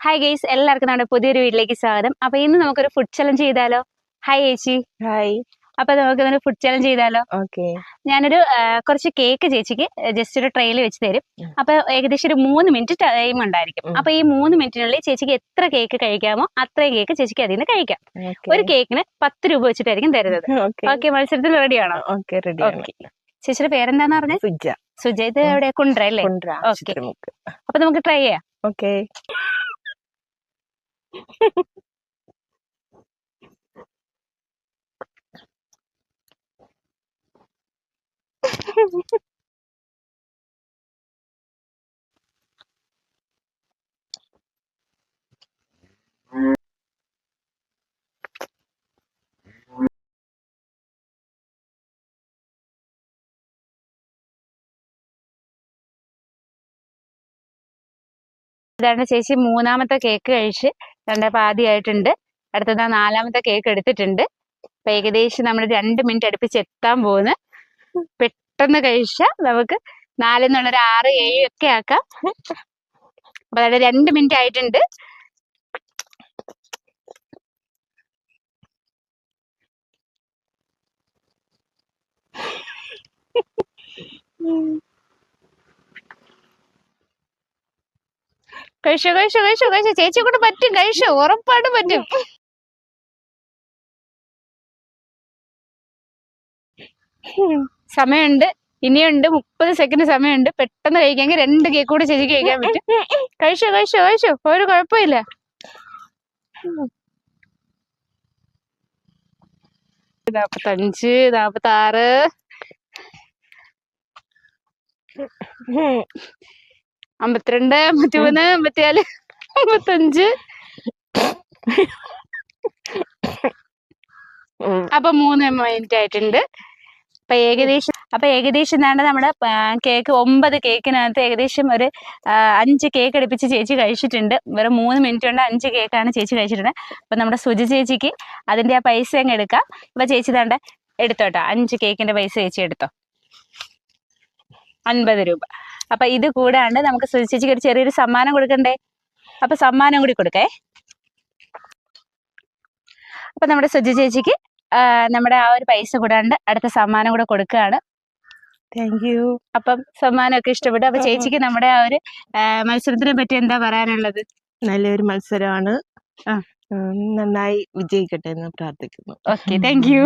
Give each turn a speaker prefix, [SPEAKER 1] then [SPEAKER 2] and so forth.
[SPEAKER 1] Hi guys എല്ലാവർക്കും നമ്മുടെ പുതിയൊരു വീട്ടിലേക്ക് സ്വാഗതം. അപ്പൊ ഇന്ന് നമുക്കൊരു ഫുഡ് ചലഞ്ച് ചെയ്താലോ? ഹായ് ചേച്ചി.
[SPEAKER 2] ഹായ്
[SPEAKER 1] അപ്പൊ നമുക്ക് ഇന്നൊരു ഫുഡ് ചലഞ്ച് ചെയ്താലോ?
[SPEAKER 2] ഓക്കെ
[SPEAKER 1] ഞാനൊരു കുറച്ച് കേക്ക് ചേച്ചിക്ക് ജസ്റ്റ് ഒരു ട്രെയിൽ വെച്ച് തരും. അപ്പൊ ഏകദേശം ഒരു മൂന്ന് മിനിറ്റ് ടൈം ഉണ്ടായിരിക്കും. അപ്പൊ ഈ മൂന്ന് മിനിറ്റിനുള്ളിൽ ചേച്ചിക്ക് എത്ര കേക്ക് കഴിക്കാമോ അത്രയും കേക്ക് ചേച്ചിക്ക് അതിൽ നിന്ന് കഴിക്കാം. ഒരു കേക്കിന് പത്ത് രൂപ വെച്ചിട്ടായിരിക്കും തരുന്നത്.
[SPEAKER 2] ഓക്കെ
[SPEAKER 1] മത്സരത്തിന് റെഡിയാണോ
[SPEAKER 2] ഓക്കെ റെഡി
[SPEAKER 1] ഓക്കെ ചേച്ചിയുടെ പേരെന്താന്ന് പറഞ്ഞത്
[SPEAKER 2] സുജ.
[SPEAKER 1] സുജ ഇത്
[SPEAKER 2] എവിടെയാ
[SPEAKER 1] എവിടെ? കുണ്ട്ര അല്ലേ?
[SPEAKER 2] ഓക്കെ
[SPEAKER 1] അപ്പൊ നമുക്ക് ട്രൈ ചെയ്യാം.
[SPEAKER 2] ഓക്കെ
[SPEAKER 1] ചേച്ചി മൂന്നാമത്തെ കേക്ക് കഴിച്ച്. രണ്ട് പാതിയായിട്ടുണ്ട്. അടുത്തത് നാലാമത്തെ കേക്ക് എടുത്തിട്ടുണ്ട്. അപ്പൊ ഏകദേശം നമ്മൾ രണ്ട് മിനിറ്റ് അടുപ്പിച്ച് എത്താൻ പോകുന്നു പെട്ടെന്ന് കഴിച്ചാൽ നമുക്ക് നാലെന്നുള്ള ഒരു ആറ് ഏഴ് ഒക്കെ ആക്കാം. അപ്പൊ അതായത് രണ്ട് മിനിറ്റ് ആയിട്ടുണ്ട്. കഴിച്ചോ കഴിച്ചു കഴിച്ചു കഴിച്ചു. ചേച്ചി കൊണ്ട് പറ്റും കഴിച്ചു. ഉറപ്പായിട്ട് പറ്റും. സമയമുണ്ട്. ഇനിയുണ്ട്. മുപ്പത് സെക്കൻഡ് സമയമുണ്ട്. പെട്ടെന്ന് കഴിക്കാമെങ്കിൽ രണ്ട് കേക്ക് കൂടെ ചേച്ചിക്ക് കഴിക്കാൻ പറ്റും. കഴിച്ചു കഴിച്ചു കഴിച്ചു. ഒരു കുഴപ്പമില്ല. നാപ്പത്തഞ്ച് നാപ്പത്തി ആറ് അമ്പത്തിരണ്ട് അമ്പത്തിമൂന്ന് അമ്പത്തിനാല് അമ്പത്തഞ്ച്. അപ്പൊ മൂന്ന് മിനിറ്റ് ആയിട്ടുണ്ട്. അപ്പൊ ഏകദേശം അപ്പൊ ഏകദേശം എന്താണ് നമ്മുടെ കേക്ക് ഒമ്പത് കേക്കിനകത്ത് ഏകദേശം ഒരു അഞ്ച് കേക്ക് അടുപ്പിച്ച് ചേച്ചി കഴിച്ചിട്ടുണ്ട്. വെറും മൂന്ന് മിനിറ്റ് കൊണ്ട് അഞ്ച് കേക്കാണ് ചേച്ചി കഴിച്ചിട്ടുണ്ട് അപ്പൊ നമ്മുടെ സുജി ചേച്ചിക്ക് അതിന്റെ ആ പൈസ അങ്ങ് എടുക്കാം. അപ്പൊ ചേച്ചി താണ്ട എടുത്തോട്ടോ. അഞ്ച് കേക്കിന്റെ പൈസ ചേച്ചി എടുത്തോ. അൻപത് രൂപ. അപ്പൊ ഇത് കൂടാണ്ട് നമുക്ക് സുജി ചേച്ചിക്ക് ഒരു ചെറിയൊരു സമ്മാനം കൊടുക്കണ്ടേ? അപ്പൊ സമ്മാനം കൂടി കൊടുക്കേ. അപ്പൊ നമ്മുടെ സുജി ചേച്ചിക്ക് നമ്മുടെ ആ ഒരു പൈസ കൂടാണ്ട് അടുത്ത സമ്മാനം കൂടെ കൊടുക്കുകയാണ്.
[SPEAKER 2] താങ്ക് യു
[SPEAKER 1] അപ്പം സമ്മാനമൊക്കെ ഇഷ്ടപ്പെട്ടു. അപ്പൊ ചേച്ചിക്ക് നമ്മുടെ ആ ഒരു മത്സരത്തിനെ പറ്റി എന്താ പറയാനുള്ളത്?
[SPEAKER 2] നല്ലൊരു മത്സരമാണ്. നന്നായി വിജയിക്കട്ടെ എന്ന് പ്രാർത്ഥിക്കുന്നു.
[SPEAKER 1] Okay thank you